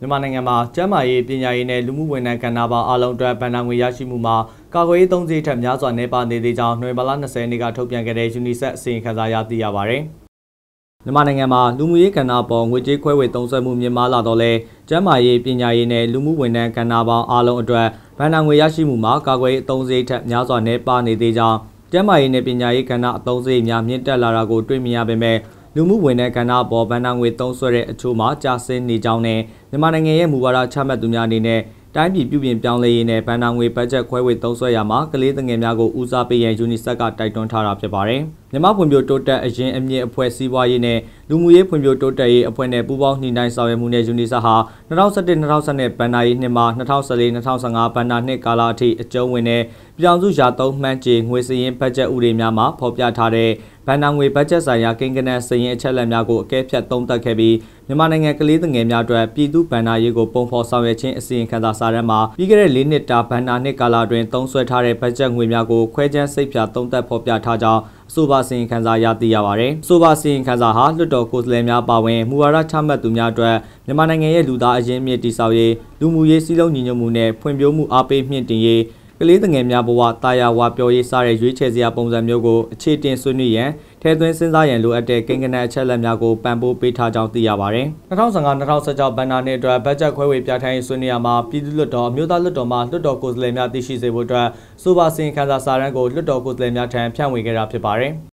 မြန်မာနိုင်ငံမှာကျန်းမာရေးပညာရေးနဲ့လူမှုဝန်ထမ်းကဏ္ဍပေါင်းအလုံးအတွက်ဗန်နာငွေရရှိမှုမှာကာကွယ်ရေးသုံးစည်းထက်များစွာနေပါနေသေးကြောင်းနှွေဘာလ20ရက်နေ့ကထုတ်ပြန်ခဲ့တဲ့ UNICEF အစီရင်ခံစာအရသိရပါဗျ။မြန်မာနိုင်ငံမှာလူမှုရေးကဏ္ဍပေါ်ငွေကြေးခွဲဝေသုံးစွဲမှုမြင့်မားလာတော့လဲကျန်းမာရေးပညာရေးနဲ့လူမှုဝန်ထမ်းကဏ္ဍပေါင်းအလုံးအတွက်ဗန်နာငွေရရှိမှုမှာကာကွယ်ရေးအသုံးစည်းထက်များစွာနေပါနေသေးကြောင်းကျန်းမာရေးနဲ့ပညာရေးကဏ္ဍအသုံးစည်းများမြင့်တက်လာတာကိုတွေ့မြင်ရပေမဲ့ လူမှုဝန်ထမ်းကဏ္ဍပေါ်ဗန်နာငွေသုံးစွဲတဲ့အချို့မှာကြာဆင်းနေကြောင်းနဲ့မြန်မာနိုင်ငံရဲ့မူဝါဒချမှတ်သူများအနေနဲ့တိုင်းပြည်ပြုပြင်ပြောင်းလဲရေးနဲ့ဗန်နာငွေဘတ်ဂျက်ခွဲဝေသုံးစွဲရမှာကလေးငယ်များကိုဦးစားပေးရန်ယူနီဆက်ကတိုက်တွန်းထားတာဖြစ်ပါတယ်။မြန်မာဖွံ့ဖြိုးတိုးတက်အရင်အမြင့်အဖွဲ့စည်းပွားရေးနဲ့လူမှုရေးဖွံ့ဖြိုးတိုးတက်ရေးအဖွဲ့နဲ့ပူးပေါင်းနှိနှိုင်းဆောင်ရွက်မှုနဲ့ယူနီဆက်ဟာ2017-2012ဘဏ္ဍာရေးနှစ်မှာ2014-2015ဘဏ္ဍာနှစ်ကာလအထိအကျုံးဝင်တဲ့ပြည်အောင်စုရာသုံးမှန်းခြေငွေစည်ရင်းဘတ်ဂျက်ဥပဒေများမှာဖော်ပြထားတဲ့ ဘဏ္ဍာငွေဘတ်ဂျက်ဆိုင်ရာကိန်းဂဏန်းစည်ရင်းအချက်အလက်များကိုအကဲဖြတ်သုံးသပ်ခဲ့ပြီးမြန်မာနိုင်ငံကလေးငယ်များအတွက်ပြည်သူ့ဘဏ္ဍာရေးကိုပုံဖော်ဆောင်ရွက်ခြင်းအစီရင်ခံစာစာတမ်းမှာပြီးခဲ့တဲ့၄နှစ်တာဘဏ္ဍာနှစ်ကာလအတွင်းသုံးစွဲထားတဲ့ဘတ်ဂျက်ငွေများကိုခွဲခြမ်းစိတ်ဖြာသုံးသပ်ဖော်ပြထားကြောင်းအဆိုပါစီရင်ခံစာရသိရပါတယ်။အဆိုပါစီရင်ခံစာဟာလွှတ်တော်ကိုယ်စားလှယ်များပါဝင်မူဝါဒချမှတ်သူများအတွက်မြန်မာနိုင်ငံရဲ့လူသားအရင်းမြစ်တည်ဆောက်ရေးလူမှုရေးစည်းလုံးညီညွတ်မှုနဲ့ဖွံ့ဖြိုးမှုအားပေးမြင့်တင်ရေး ကလေးငယ်များဘဝတာယာဝါပျော်ရေးစတဲ့ရွေးချယ်စရာပုံစံမျိုးကိုအခြေတင်ဆွေးနွေးရန်ထဲသွင်းစဉ်းစားရန်လိုအပ်တဲ့ကိန်းဂဏန်းအချက်အလက်များကိုပံ့ပိုးပေးထားကြောင်းသိရပါတယ်။2015-2016ဘဏ္ဍာနှစ်အတွက်ဘတ်ဂျက်ခွဲဝေပြဋ္ဌာန်းရေးဆွေးနွေးရမှာပြည်သူ့လွှတ်တော်အမျိုးသားလွှတ်တော်မှလွှတ်တော်ကိုယ်စားလှယ်များသိရှိစေဖို့အတွက်စူပါစင်ခန်းစာစာရန်ကိုလွှတ်တော်ကိုယ်စားလှယ်များထံဖြန့်ဝေခဲ့တာဖြစ်ပါတယ်။